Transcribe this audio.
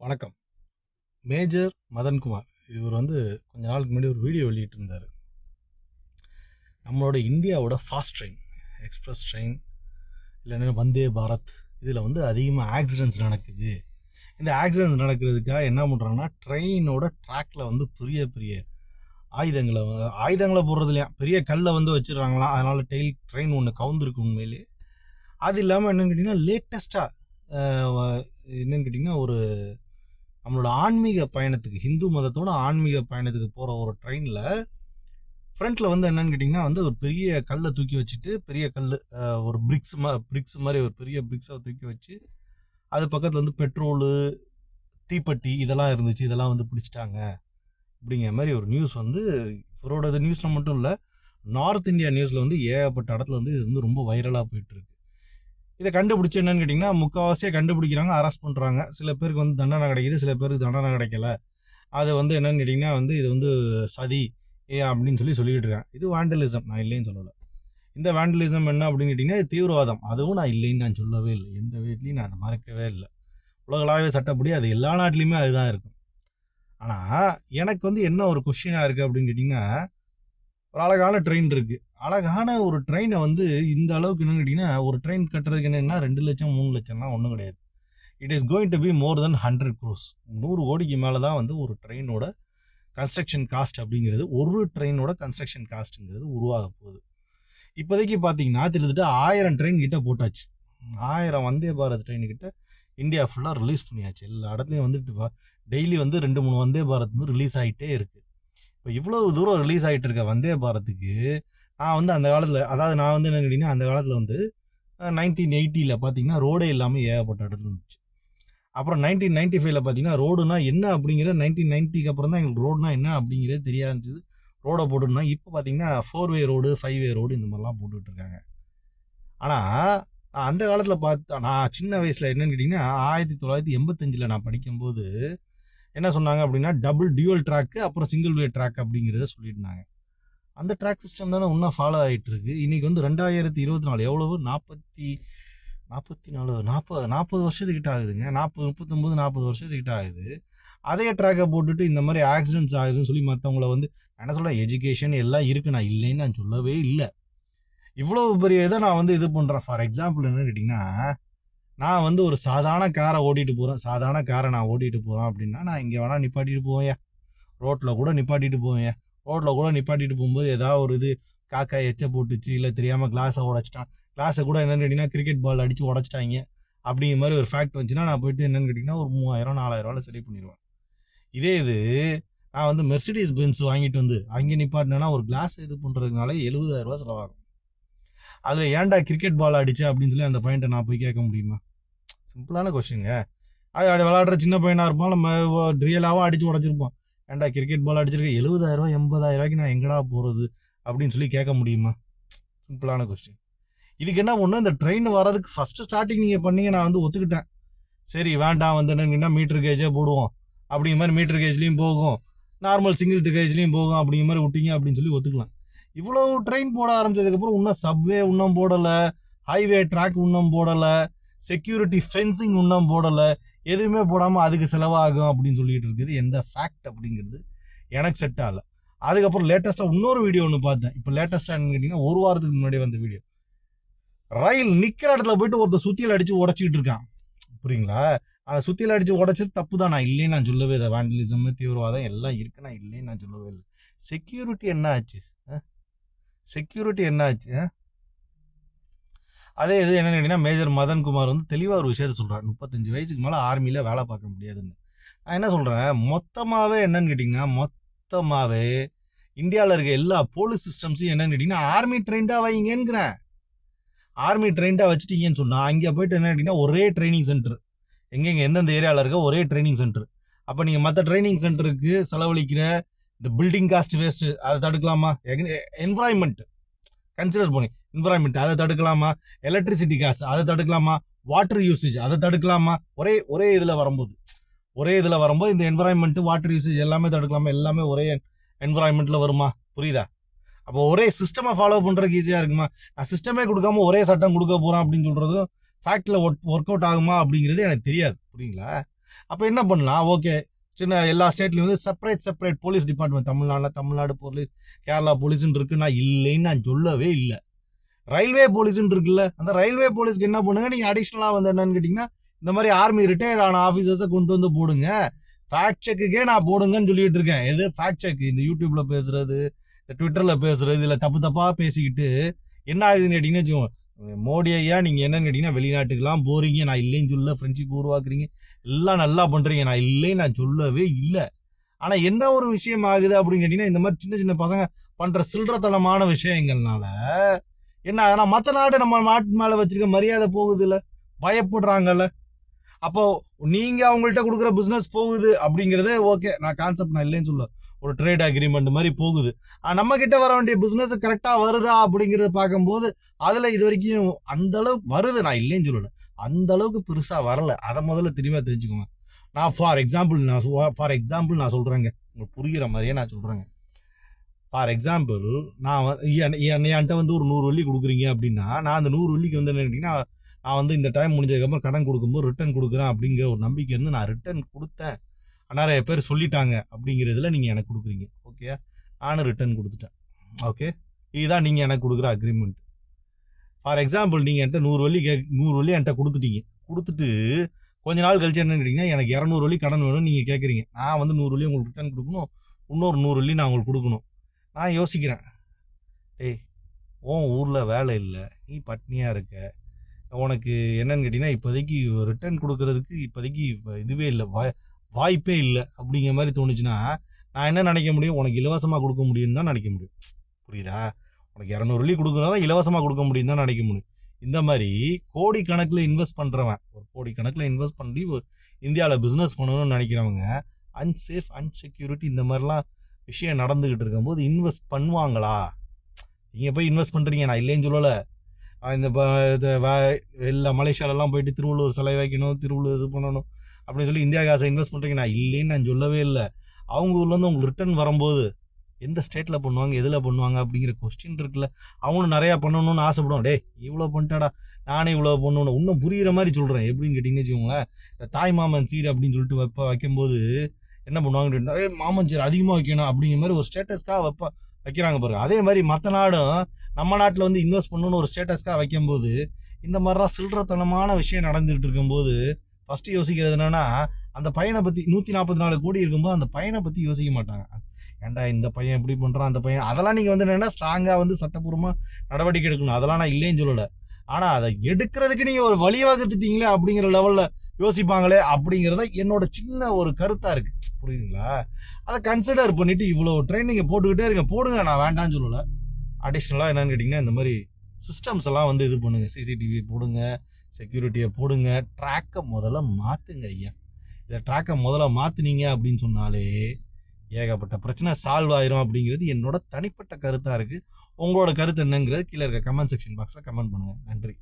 வணக்கம். மேஜர் மதன்குமார். இவர் வந்து கொஞ்ச நாளுக்கு முன்னாடி ஒரு வீடியோ வெளியிட்டு இருந்தார் நம்மளோட இந்தியாவோட ஃபாஸ்ட் ட்ரெயின் எக்ஸ்பிரஸ் ட்ரெயின் இல்லைன்னா வந்தே பாரத் இதில் வந்து அதிகமாக ஆக்சிடென்ட்ஸ் நடக்குது. இந்த ஆக்சிடென்ட்ஸ் நடக்கிறதுக்காக என்ன பண்ணுறாங்கன்னா ட்ரெயினோட ட்ராக்ல வந்து பெரிய பெரிய ஆயுதங்களை ஆயுதங்களை போடுறது இல்லையா? பெரிய கல்லை வந்து வச்சிடுறாங்களாம். அதனால் டெய்லி ட்ரெயின் ஒன்று கவுந்துருக்கு உண்மையிலேயே அது இல்லாமல் என்னென்னு கேட்டிங்கன்னா லேட்டஸ்ட்டாக என்னென்னு கேட்டிங்கன்னா ஒரு நம்மளோட ஆன்மீக பயணத்துக்கு ஹிந்து மதத்தோட ஆன்மீக பயணத்துக்கு போகிற ஒரு ட்ரெயினில் ஃப்ரண்ட்டில் வந்து என்னன்னு கேட்டிங்கன்னா வந்து ஒரு பெரிய கல்லை தூக்கி வச்சுட்டு பெரிய கல் ஒரு பிரிக்ஸ் மா பிரிக்ஸ் மாதிரி ஒரு பெரிய பிரிக்ஸை தூக்கி வச்சு அது பக்கத்தில் வந்து பெட்ரோலு தீப்பெட்டி இதெல்லாம் இருந்துச்சு இதெல்லாம் வந்து பிடிச்சிட்டாங்க அப்படிங்கிற மாதிரி ஒரு நியூஸ் வந்து இவரோட நியூஸில் மட்டும் இல்லை நார்த் இந்தியா நியூஸில் வந்து ஏகப்பட்ட இடத்துல வந்து இது வந்து ரொம்ப வைரலாக போயிட்டுருக்கு இதை கண்டுபிடிச்சு என்னன்னு கேட்டிங்கன்னா முக்கால்வாசியாக கண்டுபிடிக்கிறாங்க அரெஸ்ட் பண்ணுறாங்க சில பேருக்கு வந்து தண்டனை கிடைக்குது சில பேருக்கு தண்டனை கிடைக்கல. அது வந்து என்னன்னு கேட்டிங்கன்னா வந்து இது வந்து சதி ஏ அப்படின்னு சொல்லி சொல்லிக்கிட்டு இருக்கேன் இது வேண்டலிசம் நான் இல்லைன்னு சொல்லலை. இந்த வேண்டலிசம் என்ன அப்படின்னு கேட்டிங்கன்னா இது தீவிரவாதம். அதுவும் நான் இல்லைன்னு நான் சொல்லவே இல்லை. எந்த விதத்துலையும் நான் அதை மறக்கவே இல்லை. உலகளாவிய சட்டப்படி அது எல்லா நாட்டிலையுமே அதுதான் இருக்கும். ஆனால் எனக்கு வந்து என்ன ஒரு கொஷினாக இருக்குது அப்படின்னு கேட்டிங்கன்னா ஒரு அழகான ட்ரெயின் இருக்குது அழகான ஒரு ட்ரெயினை வந்து இந்த அளவுக்கு என்னன்னு கேட்டிங்கன்னா ஒரு ட்ரெயின் கட்டுறதுக்கு என்னென்னா ரெண்டு லட்சம் மூணு லட்சம்லாம் ஒன்றும் கிடையாது. It is going to be more than hundred crores நூறு கோடிக்கு மேலே தான் வந்து ஒரு ட்ரெயினோட கன்ஸ்ட்ரக்ஷன் காஸ்ட் அப்படிங்கிறது ஒரு ட்ரெயினோட கன்ஸ்ட்ரக்ஷன் காஸ்ட்டுங்கிறது உருவாக போகுது. இப்போதைக்கு பார்த்தீங்கன்னா கிட்டத்தட்ட ஆயிரம் ட்ரெயின் கிட்ட போட்டாச்சு. ஆயிரம் வந்தே பாரத் ட்ரெயின் கிட்ட இந்தியா ஃபுல்லாக ரிலீஸ் பண்ணியாச்சு. எல்லா இடத்துலையும் வந்துட்டு டெய்லி வந்து ரெண்டு மூணு வந்தே பாரத் வந்து ரிலீஸ் ஆகிட்டே இருக்குது இப்போ இவ்வளவு தூரம் ரிலீஸ் ஆகிட்டு இருக்க வந்தே பாரத்துக்கு நான் வந்து அந்த காலத்தில் அதாவது நான் வந்து என்ன கேட்டிங்கன்னா அந்த காலத்தில் வந்து நைன்டீன் எயிட்டியில் பார்த்தீங்கன்னா ரோடே இல்லாமல் ஏகப்பட்ட இடத்துல இருந்துச்சு. அப்புறம் நைன்டீன் நைன்டி ஃபைவ்ல பார்த்தீங்கன்னா ரோடுனா என்ன அப்படிங்கிறது நைன்டீன் நைன்ட்டிக்கு அப்புறம் தான் எங்களுக்கு ரோடுனா என்ன அப்படிங்கிறது தெரியாது இருந்துச்சு. ரோடை போட்டுனா இப்போ பார்த்தீங்கன்னா four way road five way road இந்த மாதிரிலாம் போட்டுட்டு இருக்காங்க. ஆனால் அந்த காலத்தில் பார்த்து நான் சின்ன வயசில் என்னன்னு கேட்டிங்கன்னா ஆயிரத்தி தொள்ளாயிரத்தி எண்பத்தஞ்சில் நான் படிக்கும்போது என்ன சொன்னாங்க அப்படின்னா டபுள் டியூவல் ட்ராக்கு அப்புறம் சிங்கிள் வே ட்ராக் அப்படிங்கிறத சொல்லியிருந்தாங்க. அந்த ட்ராக் சிஸ்டம் தானே இன்னும் ஃபாலோ ஆகிட்டு இருக்கு. இன்னைக்கு வந்து ரெண்டாயிரத்தி இருபத்தி நாலு எவ்வளவு? நாற்பத்தி நாற்பத்தி நாலு நாற்பது நாற்பது வருஷத்துக்கிட்ட ஆகுதுங்க. நாற்பது முப்பத்தொம்பது நாற்பது வருஷத்துக்கிட்ட ஆகுது. அதே ட்ராக்கை போட்டுட்டு இந்த மாதிரி ஆக்சிடென்ட்ஸ் ஆகுதுன்னு சொல்லி மற்றவங்கள வந்து என்ன சொல்கிறேன் எஜுகேஷன் எல்லாம் இருக்கு. நான் இல்லைன்னு நான் சொல்லவே இல்லை. இவ்வளவு பெரிய இதை நான் வந்து இது பண்ணுறேன் ஃபார் எக்ஸாம்பிள் என்னன்னு கேட்டிங்கன்னா நான் வந்து ஒரு சாதாரண காரை ஓட்டிட்டு போகிறேன் சாதாரண காரை நான் ஓட்டிட்டு போகிறேன் அப்படின்னா நான் இங்கே வேணால் நிப்பாட்டிட்டு போவேன். ரோட்டில் கூட நிப்பாட்டிட்டு போவேன். ரோட்டில் கூட நிப்பாட்டிட்டு போகும்போது ஏதாவது ஒரு இது காக்கா எச்ச போட்டுச்சு இல்லை தெரியாமல் கிளாஸை உடச்சிட்டான். கிளாஸை கூட என்னென்னு கேட்டிங்கன்னா கிரிக்கெட் பால் அடித்து உடச்சிட்டாங்க. அப்படிங்கிற மாதிரி ஒரு ஃபேக்ட் வந்துச்சுன்னா நான் போயிட்டு என்னென்னு கேட்டிங்கன்னா ஒரு மூவாயிரம் நாலாயிரரூவாவில் சரி பண்ணிடுவேன். இதே இது நான் வந்து மெர்சிடிஸ் பென்ஸ் வாங்கிட்டு வந்து அங்கே நிப்பாட்டினேன்னா ஒரு கிளாஸ் இது பண்ணுறதுனால எழுபதாயிரரூவா செலவாகும். அதில் ஏன்டா கிரிக்கெட் பால் அடிச்சு அப்படின்னு சொல்லி அந்த பாயிண்ட்டை நான் போய் கேட்க முடியுமா? சிம்பிளான கொஸ்டின்ங்க அது அப்படி விளாடுற சின்ன பையனாக இருப்பான் நம்ம ரியலாகவும் அடிச்சு உடச்சிருப்போம் ஏன்டா கிரிக்கெட் பால் அடிச்சிருக்கேன் எழுபதாயிரரூவா எண்பதாயிரரூவாய்க்கு நான் எங்கடா போகிறது அப்படின்னு சொல்லி கேட்க முடியுமா? சிம்பிளான கொஸ்டின் இதுக்கு என்ன ஒன்று இந்த ட்ரெயின் வரதுக்கு ஃபஸ்ட்டு ஸ்டார்டிங் நீங்கள் பண்ணீங்க நான் வந்து ஒத்துக்கிட்டேன். சரி வேண்டாம் வந்து என்ன மீட்டர் கேஜே போடுவோம். அப்படிங்கிற மாதிரி மீட்டர் கேஜ்லேயும் போகும். நார்மல் சிங்கிள் கேஜ்லேயும் போகும் அப்படிங்கிற மாதிரி விட்டீங்க அப்படின்னு சொல்லி ஒத்துக்கலாம். இவ்வளவு ட்ரெயின் போட ஆரம்பிச்சதுக்கப்புறம் இன்னும் சப்வே இன்னும் போடலை ஹைவே ட்ராக் இன்னும் போடலை செக்யூரிட்டி ஃபென்சிங் இன்னும் போடலை எதுவுமே போடாமல் அதுக்கு செலவாகும் அப்படின்னு சொல்லிட்டு இருக்குது. எந்த ஃபேக்ட் அப்படிங்கிறது எனக்கு செட் ஆகல. அதுக்கப்புறம் லேட்டஸ்ட்டாக இன்னொரு வீடியோ ஒன்று பார்த்தேன். இப்போ லேட்டஸ்ட்டாக என்னன்னு ஒரு வாரத்துக்கு முன்னாடி வந்த வீடியோ ரயில் நிற்கிற இடத்துல போயிட்டு ஒருத்தர் சுத்தியில் அடிச்சு உடச்சிக்கிட்டு இருக்கான். புரியுங்களா? அதை சுத்தியில் அடிச்சு உடைச்சது தப்பு தான். நான் இல்லைன்னு நான் சொல்லவே இல்லை. வேண்டலிசம் தீவிரவாதம் எல்லாம் இருக்கு நான் இல்லைன்னு நான் சொல்லவே இல்லை. செக்யூரிட்டி என்ன ஆச்சு? செக்யூரிட்டி என்ன ஆச்சு அதே இது என்னன்னு கேட்டீங்கன்னா மேஜர் மதன் குமார் வந்து தெளிவாக ஒரு விஷயத்த சொல்றாரு. முப்பத்தஞ்சு வயசுக்கு மேலே ஆர்மியில் வேலை பார்க்க முடியாதுன்னு. நான் என்ன சொல்கிறேன் மொத்தமாகவே என்னன்னு கேட்டிங்கன்னா மொத்தமாகவே இந்தியாவில் இருக்க எல்லா போலீஸ் சிஸ்டம்ஸையும் என்னன்னு கேட்டிங்கன்னா ஆர்மி ட்ரெயின்டாக வைங்கிறேன் ஆர்மி ட்ரெயின்டாக வச்சுட்டீங்கன்னு சொன்னால் அங்கே போயிட்டு என்ன கேட்டிங்கன்னா ஒரே ட்ரைனிங் சென்டர் எங்கெங்க எந்தெந்த ஏரியாவில் இருக்க ஒரே ட்ரைனிங் சென்டர் அப்போ நீங்கள் மற்ற ட்ரைனிங் சென்டருக்கு செலவழிக்கிற இந்த பில்டிங் காஸ்ட் வேஸ்ட்டு அதை தடுக்கலாமா? என்வரான்மெண்ட் கன்சிடர் பண்ணி. என்வரான்மெண்ட் அதை தடுக்கலாமா? எலக்ட்ரிசிட்டி காஸ்ட் அதை தடுக்கலாமா? வாட்டர் யூசேஜ் அதை தடுக்கலாமா? ஒரே ஒரே இதில் வரும்போது. ஒரே இதில் வரும்போது இந்த என்வரான்மெண்ட் வாட்டர் யூசேஜ் எல்லாமே தடுக்கலாமா? எல்லாமே ஒரே என்வரான்மெண்ட்டில் வருமா? புரியுதா? அப்போ ஒரே சிஸ்டமை ஃபாலோ பண்ணுறதுக்கு ஈஸியாக இருக்குமா? நான் சிஸ்டமே கொடுக்காம ஒரே சட்டம் கொடுக்க போகிறேன் அப்படின்னு சொல்கிறதும் ஃபேக்டில் ஒர்க் அவுட் ஆகுமா அப்படிங்கிறது எனக்கு தெரியாது. புரியுங்களா? அப்போ என்ன பண்ணலாம்? ஓகே சின்ன எல்லா ஸ்டேட்லையும் வந்து separate separate police department Tamil Nadu Tamil Nadu police Kerala போலீஸ்னு இருக்கு நான் இல்லைன்னு நான் சொல்லவே இல்லை. ரயில்வே போலீஸ்ன்னு இருக்குல்ல அந்த ரயில்வே போலீஸ்க்கு என்ன பண்ணுங்க? நீங்க அடிஷ்னலாக வந்து என்னன்னு கேட்டீங்கன்னா இந்த மாதிரி ஆர்மி ரிட்டையர்ட் ஆன ஆஃபீஸர்ஸை கொண்டு வந்து போடுங்க. ஃபேக்ட் செக்குக்கே நான் போடுங்கன்னு சொல்லிட்டு இருக்கேன். எது ஃபேக்ட் செக் இந்த யூடியூப்ல பேசுறது இந்த ட்விட்டர்ல பேசுறது இதுல தப்பு தப்பா பேசிக்கிட்டு என்ன ஆகுதுன்னு கேட்டீங்கன்னா வச்சுக்கோங்க, மோடி ஐயா நீங்க என்னன்னு கேட்டிங்கன்னா வெளிநாட்டுக்கெல்லாம் போறீங்க. நான் இல்லைன்னு சொல்ல ஃப்ரெண்ட்ஷிப் உருவாக்குறீங்க. எல்லாம் நல்லா பண்றீங்க. நான் இல்லைன்னு நான் சொல்லவே இல்லை. ஆனா என்ன ஒரு விஷயம் ஆகுது அப்படின்னு கேட்டீங்கன்னா இந்த மாதிரி சின்ன சின்ன பசங்க பண்ற சில்லறத்தனமான விஷயங்கள்னால என்ன ஆனால் மத்த நாடு நம்ம நாட்டு மேல வச்சிருக்க மரியாதை போகுதில்ல பயப்படுறாங்கல்ல. அப்போ நீங்க அவங்கள்ட்ட கொடுக்குற பிசினஸ் போகுது அப்படிங்கறதே ஓகே நான் கான்செப்ட் நான் இல்லைன்னு சொல்ல ஒரு ட்ரேட் அக்ரிமெண்ட் மாதிரி போகுது. நம்ம கிட்ட வர வேண்டிய பிசினஸ் கரெக்டா வருதா அப்படிங்கறத பார்க்கும்போது அதுல இது வரைக்கும் அந்த அளவுக்கு வருது. நான் இல்லைன்னு சொல்லல. அந்த அளவுக்கு பெருசா வரல. அதை முதல்ல தெளிவா தெரிஞ்சுக்கோங்க. நான் ஃபார் எக்ஸாம்பிள் நான் ஃபார் எக்ஸாம்பிள் நான் சொல்றேங்க. உங்களுக்கு புரிகிற மாதிரியே நான் சொல்றேங்க. ஃபார் எக்ஸாம்பிள் நான் என்- என்கிட்ட வந்து ஒரு நூறு வெள்ளி கொடுக்குறீங்க அப்படின்னா நான் அந்த நூறு வெள்ளிக்கு வந்து என்ன கேட்டிங்கன்னா நான் வந்து இந்த டைம் முடிஞ்சதுக்கப்புறம் கடன் கொடுக்கும்போது ரிட்டர்ன் கொடுக்குறேன் அப்படிங்கிற ஒரு நம்பிக்கை இருந்து நான் ரிட்டர்ன் கொடுத்தேன். நிறைய பேர் சொல்லிட்டாங்க அப்படிங்கிறதுல நீங்கள் எனக்கு கொடுக்குறீங்க. ஓகே நானும் ரிட்டர்ன் கொடுத்துட்டேன். ஓகே இதுதான் நீங்கள் எனக்கு கொடுக்குற அக்ரிமெண்ட் ஃபார் எக்ஸாம்பிள் நீங்கள் என்கிட்ட நூறு வெள்ளி கே நூறு வெள்ளி என்கிட்ட கொடுத்துட்டீங்க. கொடுத்துட்டு கொஞ்ச நாள் கழிச்சு என்னன்னு கேட்டிங்கன்னா எனக்கு இரநூறு வெள்ளி கடன் வேணும் நீங்கள் கேட்குறீங்க நான் வந்து நூறு வெள்ளி உங்களுக்கு ரிட்டர்ன் கொடுக்கணும். இன்னொரு நூறு வெள்ளி நான் உங்களுக்கு கொடுக்கணும். நான் யோசிக்கிறேன். டேய் உன் ஊரில் வேலை இல்லை. நீ பட்னியாக இருக்க? உனக்கு என்னன்னு கேட்டிங்கன்னா இப்போதைக்கு ரிட்டர்ன் கொடுக்கறதுக்கு இப்போதைக்கு இதுவே இல்லை. வாய் வாய்ப்பே இல்லை. அப்படிங்கிற மாதிரி தோணுச்சுன்னா நான் என்ன நினைக்க முடியும்? உனக்கு இலவசமாக கொடுக்க முடியும்னு தான் நினைக்க முடியும். புரியுதா? உனக்கு இரநூறு வெள்ளி கொடுக்கறதா இலவசமாக கொடுக்க முடியும் தான் நினைக்க முடியும். இந்த மாதிரி கோடி இன்வெஸ்ட் பண்ணுறவன் ஒரு கோடி இன்வெஸ்ட் பண்ணி ஒரு இந்தியாவில் பிஸ்னஸ் பண்ணணும்னு நினைக்கிறவங்க அன்சேஃப் அன்செக்யூரிட்டி இந்த மாதிரிலாம் விஷயம் நடந்துக்கிட்டு இருக்கும்போது இன்வெஸ்ட் பண்ணுவாங்களா? நீங்கள் போய் இன்வெஸ்ட் பண்ணுறீங்க நான் இல்லைன்னு சொல்லலை. இந்த இது வ- எல்லா மலேசியாலெல்லாம் போயிட்டு திருவள்ளூர் சிலை வைக்கணும் திருவள்ளூர் இது பண்ணணும் அப்படின்னு சொல்லி இந்தியா காசை இன்வெஸ்ட் பண்ணுறீங்க நான் இல்லைன்னு நான் சொல்லவே இல்லை. அவங்க ஊர்லேருந்து உங்களுக்கு ரிட்டர்ன் வரும்போது எந்த ஸ்டேட்டில் பண்ணுவாங்க எதில் பண்ணுவாங்க அப்படிங்கிற கொஸ்டின் இருக்குல்ல. அவங்களும் நிறையா பண்ணணும்னு ஆசைப்படுவோம் டேய் இவ்வளோ பண்ணிட்டாடா நானே இவ்வளோ பண்ணணும் இன்னும் புரிகிற மாதிரி சொல்கிறேன் எப்படின்னு கேட்டிங்கன்னு வச்சுக்கோங்களேன். இந்த தாய் மாமன் சீர் அப்படின்னு சொல்லிட்டு வைப்ப வைக்கும்போது என்ன பண்ணுவாங்க அதே மாமன் அதிகமாக வைக்கணும் அப்படிங்கிற மாதிரி ஒரு ஸ்டேட்டஸ்க்காக வைப்பா வைக்கிறாங்க பாருங்க. அதே மாதிரி மற்ற நாடும் நம்ம நாட்டில் வந்து இன்வெஸ்ட் பண்ணணும்னு ஒரு ஸ்டேட்டஸ்க்காக வைக்கும்போது இந்த மாதிரிலாம் சில்லறத்தனமான விஷயம் நடந்துகிட்டு இருக்கும்போது ஃபஸ்ட்டு யோசிக்கிறது என்னன்னா அந்த பையனை பற்றி நூற்றி நாற்பத்தி நாலு கோடி இருக்கும்போது அந்த பையனை பற்றி யோசிக்க மாட்டாங்க. ஏன்டா இந்த பையன் எப்படி பண்ணுறான் அந்த பையன் அதெல்லாம் நீங்கள் வந்து என்னென்னா ஸ்ட்ராங்காக வந்து சட்டப்பூர்வமாக நடவடிக்கை எடுக்கணும். அதெல்லாம் நான் இல்லைன்னு சொல்லலை. ஆனால் அதை எடுக்கிறதுக்கு நீங்கள் ஒரு வழிவகுத்துட்டீங்களே அப்படிங்கிற லெவலில் யோசிப்பாங்களே அப்படிங்கறத என்னோட சின்ன ஒரு கருத்தா இருக்கு. புரியுதுங்களா? அதை கன்சிடர் பண்ணிட்டு இவ்வளவு ட்ரைனிங் போட்டுக்கிட்டே இருங்க. போடுங்க. நான் வேண்டாம்னு சொல்லல. அடிஷ்னலாக என்னன்னு கேட்டிங்கன்னா இந்த மாதிரி சிஸ்டம்ஸ் எல்லாம் வந்து இது பண்ணுங்க. சிசிடிவி போடுங்க. செக்யூரிட்டியை போடுங்க. ட்ராக்கை முதல்ல மாற்றுங்க ஐயா. இதை ட்ராக்கை முதல்ல மாற்றுனீங்க அப்படின்னு சொன்னாலே ஏகப்பட்ட பிரச்சனை சால்வ் ஆயிரும் அப்படிங்கிறது என்னோட தனிப்பட்ட கருத்தாக இருக்குது உங்களோட கருத்து என்னங்கிறது கீழே இருக்க கமெண்ட் செக்ஷன் பாக்ஸில் கமெண்ட் பண்ணுங்கள் நன்றி.